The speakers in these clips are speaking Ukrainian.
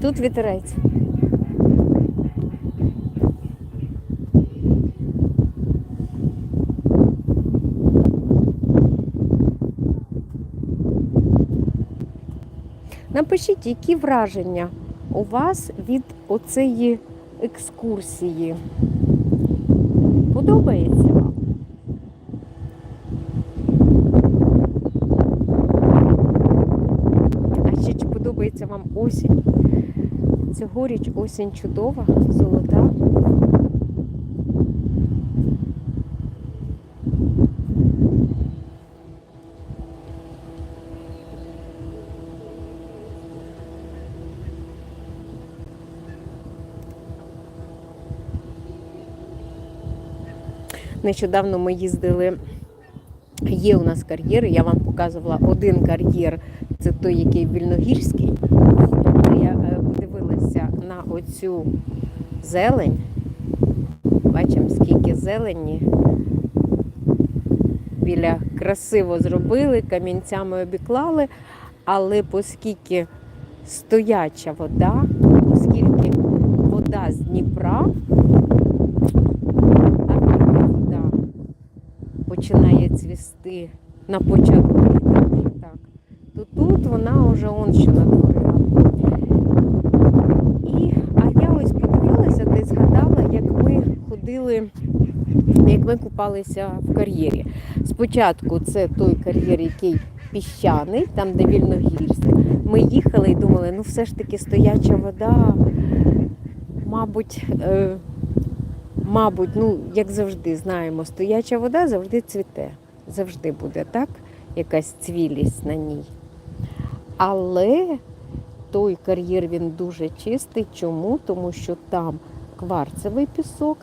Тут вітерець. Напишіть, які враження у вас від оцеї екскурсії. Подобається вам? А ще чи подобається вам осінь? Цьогоріч осінь чудова, золота. Нещодавно ми їздили. Є у нас кар'єри, я вам показувала один кар'єр, це той, який вільногірський. Я е, подивилася на оцю зелень. Бачимо, скільки зелені. Біля красиво зробили, камінцями обіклали, але оскільки стояча вода, оскільки вода з Дніпра, а вода починає цвісти на початку літа, так, то тут вона вже он що натворила. І, а я ось подивилася та й згадала, як ми ходили, як ми купалися в кар'єрі. Спочатку це той кар'єр, який піщаний, там де вільно вільногірський. Ми їхали і думали, ну все ж таки стояча вода, мабуть, е, мабуть, ну, як завжди знаємо, стояча вода завжди цвіте. Завжди буде так, якась цвілість на ній. Але той кар'єр він дуже чистий. Чому? Тому що там кварцевий пісок.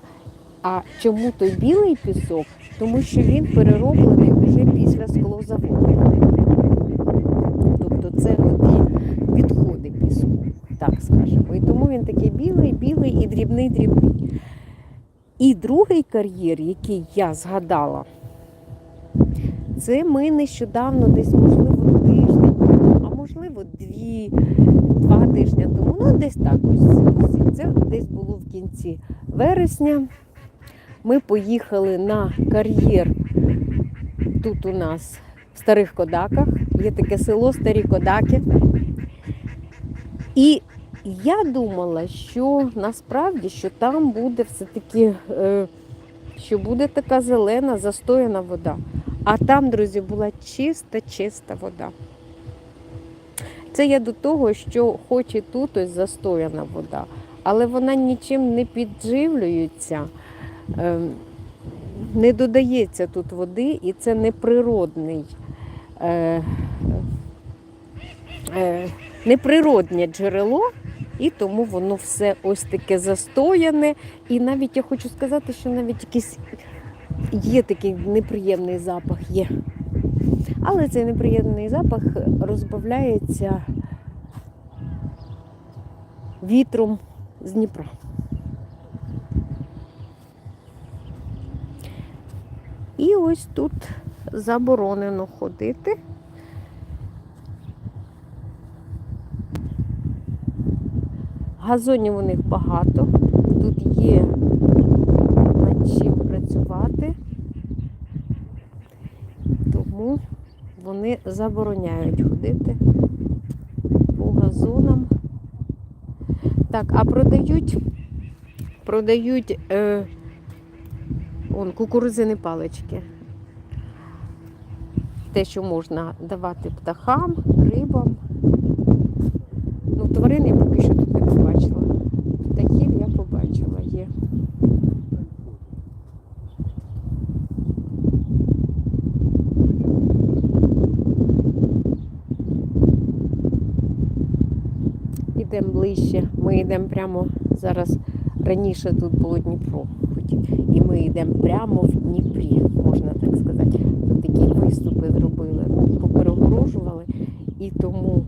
А чому той білий пісок? Тому що він перероблений вже після склозаводу. Тобто це відходи піску, так скажемо. І тому він такий білий, білий і дрібний, дрібний. І другий кар'єр, який я згадала, це ми нещодавно, десь, можливо, тиждень, а можливо, дві, два тижні тому. Ну, десь так ось. Це десь було в кінці вересня. Ми поїхали на кар'єр. Тут у нас в Старих Кодаках. Є таке село Старі Кодаки. І я думала, що насправді що там буде все-таки, е, що буде така зелена, застояна вода. А там, друзі, була чиста, чиста вода. Це я до того, що хоч і тут ось застояна вода, але вона нічим не підживлюється, не додається тут води, і це неприродний. Е, е, неприроднє джерело, і тому воно все ось таке застояне. І навіть я хочу сказати, що навіть якийсь є такий неприємний запах є. Але цей неприємний запах розбавляється вітром з Дніпра. І ось тут заборонено ходити. Газонів у них багато. Тут є над чим працювати, тому вони забороняють ходити по газонам. Так, а продають, продають е, он, кукурудзяні палички. Те, що можна давати птахам, рибам. Ну, тварин я поки що тут не побачила. Птахів я побачила, є. Йдемо ближче. Ми йдемо прямо зараз. Раніше тут було Дніпро. І ми йдемо прямо в Дніпрі, можна так сказати. Такі виступи зробили, поперегорожували. І тому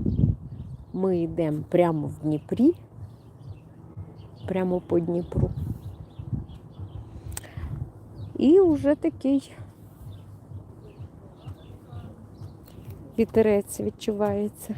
ми йдемо прямо в Дніпрі, прямо по Дніпру. І вже такий вітерець відчувається.